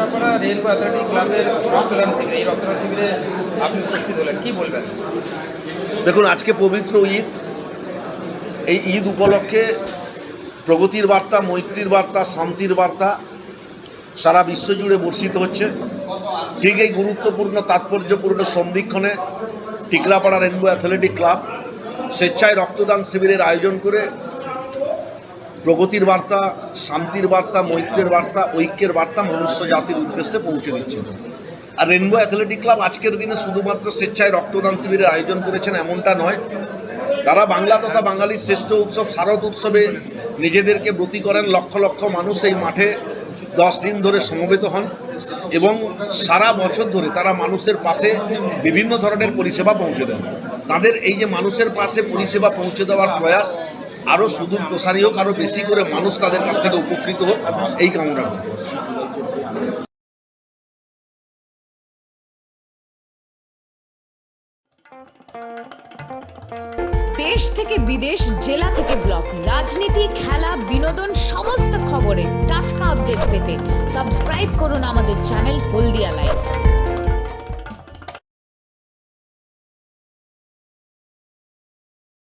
Rainbow athletic ক্লাবের রক্তদান শিবির, এই রক্তদান শিবিরে আপনি উপস্থিত হলেন, কি বলবেন? দেখুন, আজকে পবিত্র ঈদ। এই ঈদ উপলক্ষে প্রগতির বার্তা, মৈত্রীর বার্তা, শান্তির বার্তা সারা বিশ্ব জুড়ে বর্ষিত হচ্ছে। ঠিক এই গুরুত্বপূর্ণ, তাৎপর্যপূর্ণ সন্ধিক্ষণে টিকরাপাড়া রেনবো অ্যাথলেটিক ক্লাব স্বেচ্ছায় রক্তদান শিবিরের আয়োজন করে প্রগতির বার্তা, শান্তির বার্তা, মৈত্রের বার্তা, ঐক্যের বার্তা মনুষ্য জাতির উদ্দেশ্যে পৌঁছে দিচ্ছে। আর রেনবো অ্যাথলেটিক ক্লাব আজকের দিনে শুধুমাত্র স্বেচ্ছায় রক্তদান শিবিরের আয়োজন করেছেন এমনটা নয়। তারা বাংলা তথা বাঙালির শ্রেষ্ঠ উৎসব, শারদ উৎসবে নিজেদেরকে ব্রতী করেন লক্ষ লক্ষ মানুষ এই মাঠে দশ দিন ধরে সমবেত হন এবং সারা বছর ধরে তারা মানুষের পাশে বিভিন্ন ধরনের পরিষেবা পৌঁছে দেন। তাদের এই যে মানুষের পাশে পরিষেবা পৌঁছে দেওয়ার প্রয়াস আরও সুদূর প্রসারী হোক আরও বেশি করে মানুষ তাদের কাছ থেকে উপকৃত হোক, এই কামনা। দেশ থেকে বিদেশ, জেলা থেকে ব্লক, রাজনীতি, খেলা, বিনোদন, সমস্ত খবরে টাটকা আপডেট পেতে সাবস্ক্রাইব করুন আমাদের চ্যানেল হলদিয়া লাইফ